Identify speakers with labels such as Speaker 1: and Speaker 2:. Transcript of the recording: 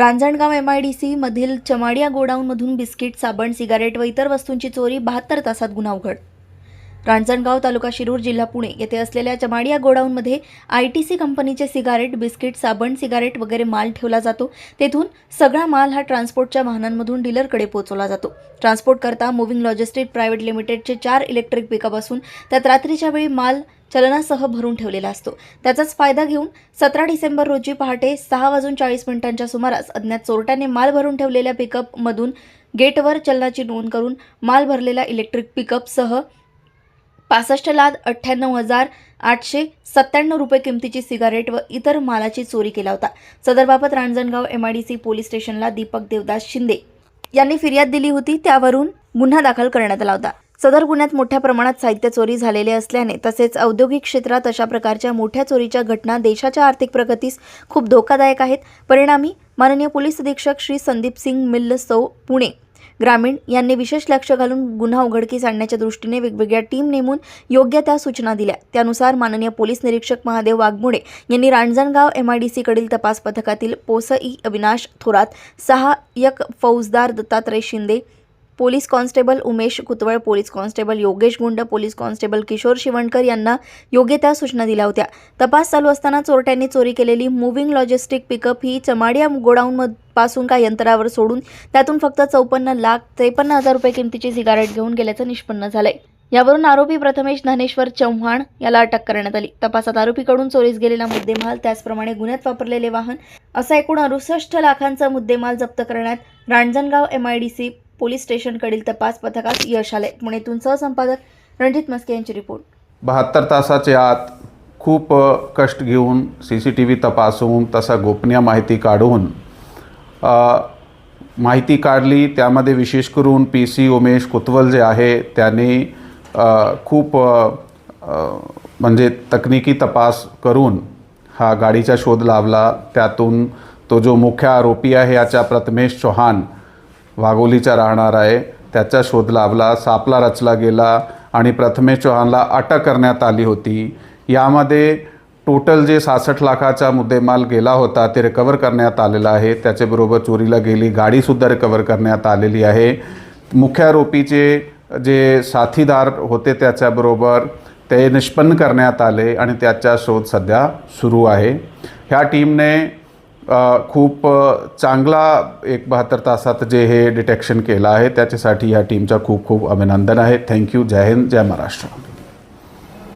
Speaker 1: Ranjangaon M I D C मधील Chamadia गोडाऊनमधून biscuit साबण cigarette व इतर वस्तूंची चोरी बहात्तर तासात गुन्हा उघड रांजणगाव तालुका शिरूर जिल्हा पुणे येथे असलेल्या चमाडिया गोडाऊनमध्ये आय टी सी कंपनीचे सिगारेट बिस्किट साबण सिगारेट वगैरे माल ठेवला जातो. तेथून सगळा माल हा ट्रान्सपोर्टच्या वाहनांमधून डीलरकडे पोहोचवला जातो. ट्रान्सपोर्ट करता मुव्हिंग लॉजिस्टिक प्रायव्हेट लिमिटेडचे चार इलेक्ट्रिक पिकअप असून त्यात रात्रीच्या वेळी माल चलनासह भरून ठेवलेला असतो. त्याचाच फायदा घेऊन सतरा डिसेंबर रोजी पहाटे सहा वाजून चाळीस मिनिटांच्या सुमारास अज्ञात चोरट्याने माल भरून ठेवलेल्या पिकअपमधून गेटवर चलनाची नोंद करून माल भरलेला इलेक्ट्रिक पिकअपसह पासष्ट लाख अठ्ठ्याण्णव हजार आठशे सत्त्याण्णव रुपये किमतीची सिगारेट व इतर मालाची चोरी केला होता. सदरबाबत रांजणगाव एमआयडीसी पोलीस स्टेशनला दीपक देवदास शिंदे यांनी फिर्याद दिली होती. त्यावरून गुन्हा दाखल करण्यात आला होता. सदर गुन्ह्यात मोठ्या प्रमाणात साहित्य चोरी झालेले असल्याने तसेच औद्योगिक क्षेत्रात अशा प्रकारच्या मोठ्या चोरीच्या घटना देशाच्या आर्थिक प्रगतीस खूप धोकादायक आहेत. परिणामी माननीय पोलीस अधीक्षक श्री संदीप सिंग मिल्ल सौ पुणे ग्रामीण यांनी विशेष लक्ष घालून गुन्हा उघडकीस आणण्याच्या दृष्टीने वेगवेगळ्या टीम नेमून योग्य त्या सूचना दिल्या. त्यानुसार माननीय पोलीस निरीक्षक महादेव वाघमोडे यांनी रांजणगाव एमआयडीसीकडील तपास पथकातील पोसई अविनाश थोरात सहाय्यक फौजदार Dattatray Shinde police constable Umesh Kutwal police constable Yogesh Gund police constable Kishore Shivankar यांना योग्य त्या सूचना दिल्या होत्या. तपास चालू असताना चोरट्यांनी चोरी केलेली मुव्हिंग लॉजिस्टिक पिकअप ही चमाडिया गोडाऊन पासून का यंत्रावर सोडून त्यातून फक्त चौपन्न लाख त्रेपन्न हजार रुपये किमतीची सिगारेट घेऊन गेल्याचं निष्पन्न झालंय. यावरून आरोपी प्रथमेश ज्ञानेश्वर चव्हाण याला अटक करण्यात आली. तपासात आरोपीकडून चोरीस गेलेला मुद्देमाल त्याचप्रमाणे गुन्ह्यात वापरलेले वाहन असा एकूण अडुसष्ट लाखांचा मुद्देमाल जप्त करण्यात रांजणगाव एमआयडीसी पोलीस स्टेशनकडील तपास पथकास यश आले पुणेतून सहसंपादक रणजित मस्के यांची रिपोर्ट.
Speaker 2: बहात्तर तासाच्या आत खूप कष्ट घेऊन सी सी टी व्ही तपासून तसा गोपनीय माहिती काढून माहिती काढली. त्यामध्ये विशेष करून पी सी उमेश कुतवल जे आहे त्यांनी खूप म्हणजे तकनिकी तपास करून हा गाडीचा शोध लावला. त्यातून तो जो मुख्य आरोपी आहे याच्या प्रथमेश चौहान वाघोलीचा राहणार आहे. त्याचा शोध लावला सापला रचला गेला आणि प्रथमेश चौहानला अटक करण्यात आली होती. यामध्ये टोटल जे सहासष्ट लाखाचा मुद्देमाल गेला होता ते रिकवर करण्यात आलेला आहे. त्याच्याबरोबर चोरीला गेली गाडीसुद्धा रिकवर करण्यात आलेली आहे. मुख्य आरोपीचे जे साथीदार होते त्याच्याबरोबर ते निष्पन्न करण्यात आले आणि त्याचा शोध सध्या सुरू आहे. ह्या टीमने खूप चांगला एक बहात्तर तासात जे हे डिटेक्शन केलं आहे त्याच्यासाठी या टीमचा खूप खूप अभिनंदन आहे. Thank you. जय हिंद. जय महाराष्ट्र.